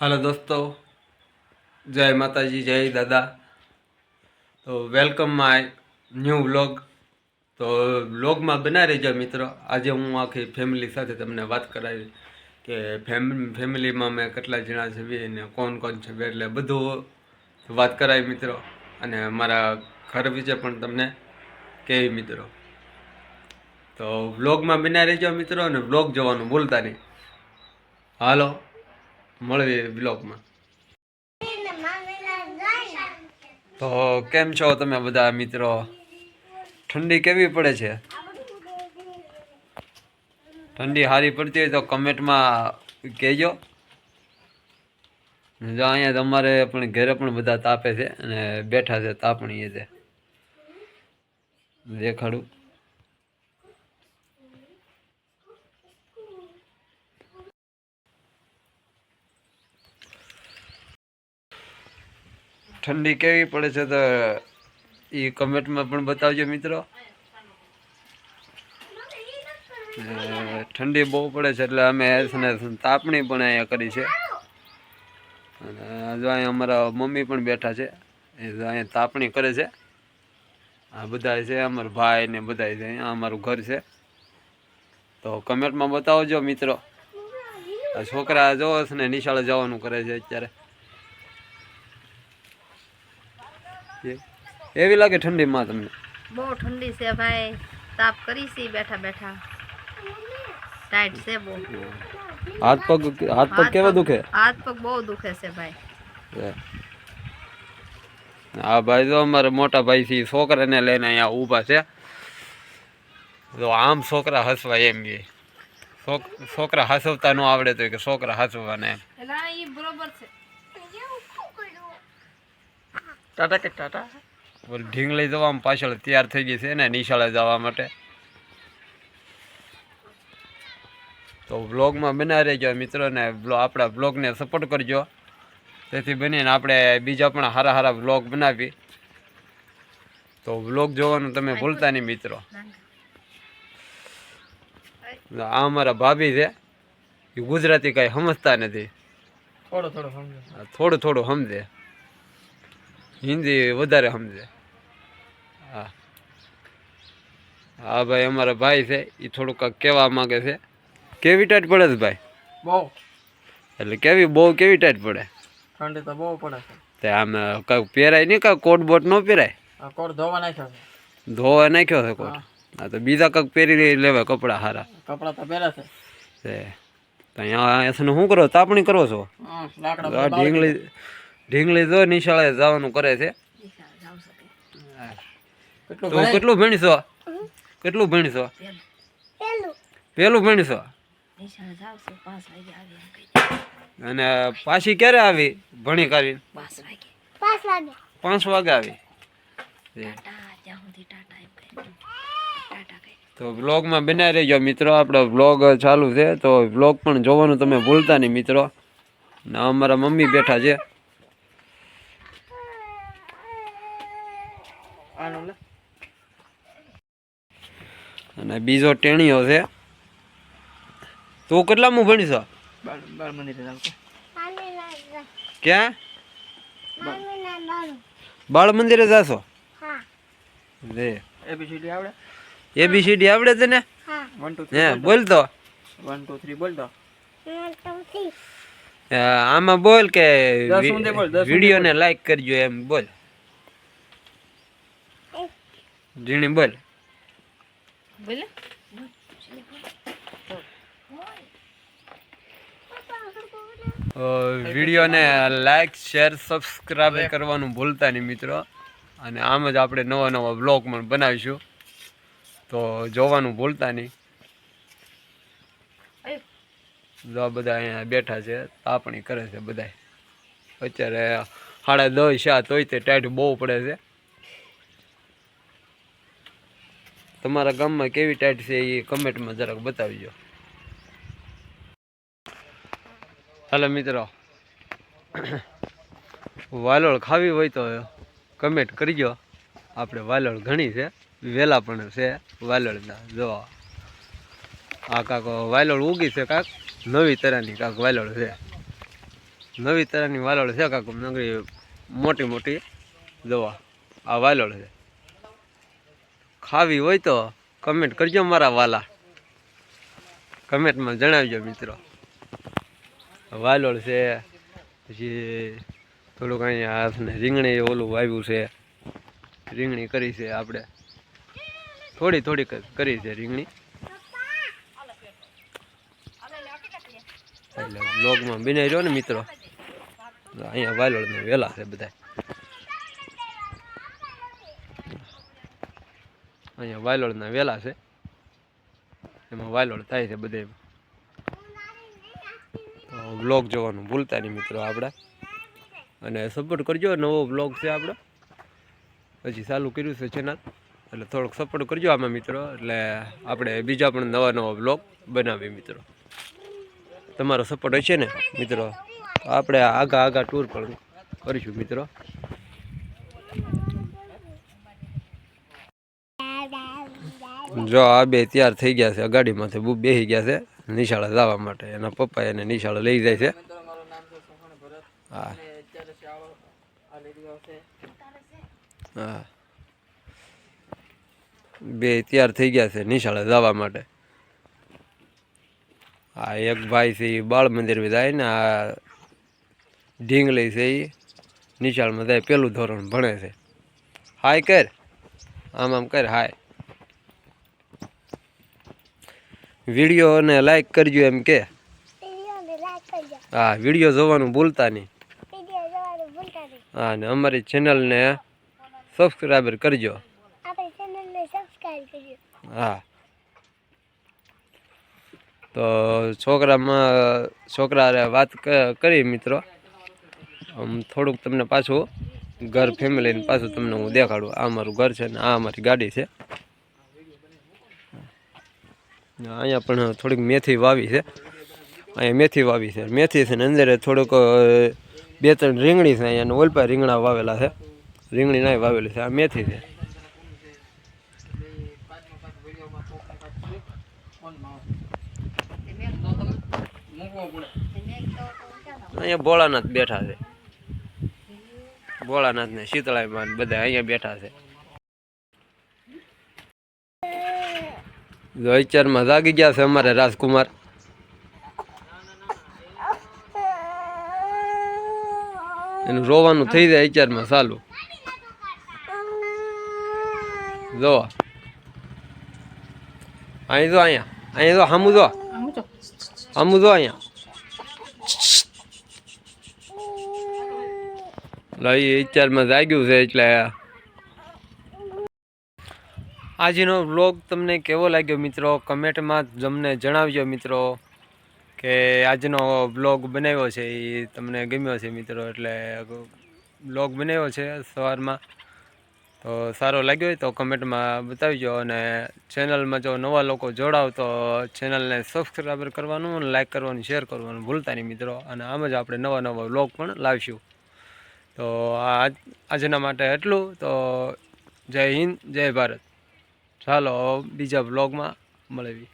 હાલો દોસ્તો, જય માતાજી, જય દાદા. તો વેલકમ માય ન્યૂ વ્લોગ તો વ્લોગમાં બના રહેજો મિત્રો. આજે હું આખી ફેમિલી સાથે તમને વાત કરાવી કે ફેમ ફેમિલીમાં મેં કેટલા જણા છે અને કોણ કોણ છે એટલે બધું વાત કરાવી મિત્રો. અને મારા ઘર વિશે પણ તમને કહેવી મિત્રો. તો વ્લોગમાં બના રહેજો મિત્રો અને વ્લોગ જોવાનું ભૂલતા નહીં. હાલો. મળીએ બ્લોગમાં તો કેમ છો તમે બધા મિત્રો? ઠંડી કેવી પડે છે? ઠંડી સારી પડતી હોય તો કમેન્ટમાં કહેજો. જો અહીંયા તમારે પણ ઘરે પણ બધા તાપે છે અને બેઠા છે તાપણીએ છે. દેખાડું. ઠંડી કેવી પડે છે તો એ કમેન્ટમાં પણ બતાવજો મિત્રો. ઠંડી બહુ પડે છે એટલે અમે ને તાપણી પણ અહીંયા કરી છે. અને જો અહીંયા અમારા મમ્મી પણ બેઠા છે. એ અહીંયા તાપણી કરે છે. આ બધા છે, અમારા ભાઈ ને બધા છે, અહીંયા અમારું ઘર છે. તો કમેન્ટમાં બતાવજો મિત્રો. છોકરા જોવો ને નિશાળે જવાનું કરે છે અત્યારે. એવી લાગે ઠંડીમાં તમને? બહુ ઠંડી છે ભાઈ. તાપ કરી છે બેઠા બેઠા. ટાઈટ છે બહુ. હાથ પગ હાથ પગ કેવા દુખે? હાથ પગ બહુ દુખે છે ભાઈ. હા ભાઈ તો અમારે મોટા ભાઈ છે છોકરાને લઈને અહીંયા ઊભા છે. તો આમ છોકરા હસવાય એમ કે. છોકરા હસવતા ન આવડે તો કે છોકરા હસવાને એમ. એલા બરોબર છે. ટાટા કે ટાટા? ઢીંગલી જવામાં પાછળ તૈયાર થઈ ગઈ છે ને નિશાળે જવા માટે. તો બ્લોગમાં બના રહેજો મિત્રોને આપણા બ્લોગને સપોર્ટ કરજો. તેથી બનીને આપણે બીજા પણ સારા સારા બ્લોગ બનાવી. તો બ્લોગ જોવાનું તમે ભૂલતા નહીં મિત્રો. આ અમારા ભાભી છે. એ ગુજરાતી કાંઈ સમજતા નથી. થોડો થોડો સમજે. થોડું થોડું સમજે. હિન્દી વધારે સમજે. હા. હા ભાઈ અમારા ભાઈ છે એ થોડુંક કહેવા માંગે છે. કેવી ટાઈટ પડે છે ભાઈ? બહુ. એટલે કેવી બહુ કેવી ટાઈટ પડે? ઠંડી તો બહુ પડે તે આમ કાંઈક પહેરાય નહીં કાંઈ કોટ બોટ ન પહેરાય? કોટ ધોવા નાખ્યો છે. ધોવા નાખ્યો છે કોટ? હા. તો બીજા કંઈક પહેરી લેવાય કપડાં સારા કપડાં તો પહેરે છે. તે અહીંયા શું કરો? તાપણી કરો છો? ઢીંગલી ઢીંગલી જો નિશાળે જવાનું કરે છે. કેટલું તો કેટલું ભણશો? કેટલું ભણશો? પેલું. ભણશો? અને પાછી ક્યારે આવી ભણી કરી પાંચ વાગે. આવી. તો વ્લોગમાં બનાવી રહેજો મિત્રો આપણો વ્લોગ ચાલુ છે. તો વ્લોગ પણ જોવાનું તમે ભૂલતા નહીં મિત્રો. ને અમારા મમ્મી બેઠા છે. આનું લે અને બીજો ટેણીઓ છે. તું કેટલામું ભણીશો બાર મંદિરે. ક્યાં? બાળ મંદિરે જાશો? રે ABCD આવડે? એબીસીડી આવડે તને? હે. બોલ તો. વન ટુ થ્રી બોલ તો. આમાં બોલ કે વીડિયો ને બોલ, વિડીયોને લાઈક કરજો એમ બોલ. ઝીણી બોલ. બોલ. વિડીયોને લાઈક શેર સબસ્ક્રાઈબ કરવાનું ભૂલતા નહીં મિત્રો. અને આમ જ આપણે નવા નવા બ્લોગ પણ બનાવીશું. તો જોવાનું ભૂલતા નહીં. જો આ બધા અહીંયા બેઠા છે તાપણી કરે છે બધા અત્યારે સાડા દસ શા તોય તે ટાઈટ બહુ પડે છે. તમારા ગામમાં કેવી ટાઈટ છે એ કમેન્ટમાં જરાક બતાવજો. હાલો મિત્રો. વાલોળ ખાવી હોય તો કમેન્ટ કરજો. આપણે વાલોળ ઘણી છે. વેલા પણ છે વાલોળના. જો. આ કાંક વાલોળ ઉગી છે કાંક. નવી તરહની કાંક વાલોળ છે. નવી તરહની વાલોળ છે કાંક. નગરી મોટી મોટી. દવા આ વાલોળ છે. ખાવી હોય તો કમેન્ટ કરજો મારા વાલા. કમેન્ટમાં જણાવજો મિત્રો. વાલોળ છે, પછી થોડુંક અહીંયા હાથને રીંગણી ઓલું વાવ્યું છે. રીંગણી કરી છે આપણે. થોડી થોડી કરી છે રીંગણી. એટલે બ્લોગમાં બિનાઈ રહ્યો ને મિત્રો. અહીંયા વાલોળને વહેલા છે બધા અહીંયા વાલોળના વેલા છે. એમાં વાલોળ થાય છે બધે. બ્લોગ જોવાનું ભૂલતા નહીં મિત્રો આપણે અને સપોર્ટ કરજો, નવો બ્લોગ છે આપણો હજી ચાલુ કર્યું છે ચેનલ એટલે થોડોક સપોર્ટ કરજો આમાં મિત્રો. એટલે આપણે બીજા પણ નવા નવા બ્લોગ બનાવીએ મિત્રો. તમારો સપોર્ટ હશે ને મિત્રો? આપણે આગા આગા ટૂર પણ કરીશું મિત્રો. જો આ બે તૈયાર થઈ ગયા છે ગાડીમાંથી બુ બેસી ગયા છે, નિશાળે જવા માટે. એના પપ્પા એને નિશાળે લઈ જાય છે. હા. હા. બે તૈયાર થઈ ગયા છે, નિશાળે જવા માટે. આ એક ભાઈ છે એ બાળ મંદિર જાય ને, આ ઢીંગલી છે એ નિશાળમાં જાય, પેલું ધોરણ ભણે છે. હાય કર. આમ આમ કર, હાય. વિડીયોને લાઈક કરજો એમ કે. હા વીડિયો જોવાનું ભૂલતા નહીં. હા ને અમારી ચેનલને સબસ્ક્રાઈબર કરજો. હા. તો છોકરામાં છોકરા વાત કરી મિત્રો. આમ થોડુંક તમને પાછું ઘર ફેમિલીને પાછું તમને હું દેખાડું. આ મારું ઘર છે ને આ અમારી ગાડી છે. અહીંયા પણ થોડીક મેથી વાવી છે. અહીંયા મેથી વાવી છે. મેથી છે ને અંદર થોડુંક બે ત્રણ રીંગણી છે. અહીંયા ઓલપા રીંગણા વાવેલા છે. રીંગણી નાય વાવેલી છે. આ મેથી છે. અહીંયા ભોળાનાથ બેઠા છે. ભોળાનાથ ને શીતળાઈ બધા અહીંયા બેઠા છે. જો અત્યારમાં જાગી ગયા છે અમારે રાજકુમાર. એનું રોવાનું થઈ જાય અત્યારમાં ચાલુ. જો. અહીં જો અહીંયા. અહીંયા જો હામું જો. હામું જો. અહીંયા. લઈ અત્યારમાં જાગ્યું છે એટલે આજનો વ્લોગ તમને કેવો લાગ્યો મિત્રો? કમેન્ટમાં તમને જણાવજો મિત્રો, કે આજનો વ્લોગ બનાવ્યો છે એ તમને ગમ્યો છે મિત્રો? એટલે વ્લોગ બનાવ્યો છે સવારમાં. તો સારો લાગ્યો હોય તો કમેન્ટમાં બતાવજો અને ચેનલમાં જો નવા લોકો જોડાવ તો ચેનલને સબસ્ક્રાઈબર કરવાનું અને લાઈક કરવાનું શેર કરવાનું ભૂલતા નહીં મિત્રો. અને આમ જ આપણે નવા નવા વ્લોગ પણ લાવીશું. તો આજના માટે એટલું તો જય હિન્દ, જય ભારત. ચાલો બીજા બ્લોગમાં મળવી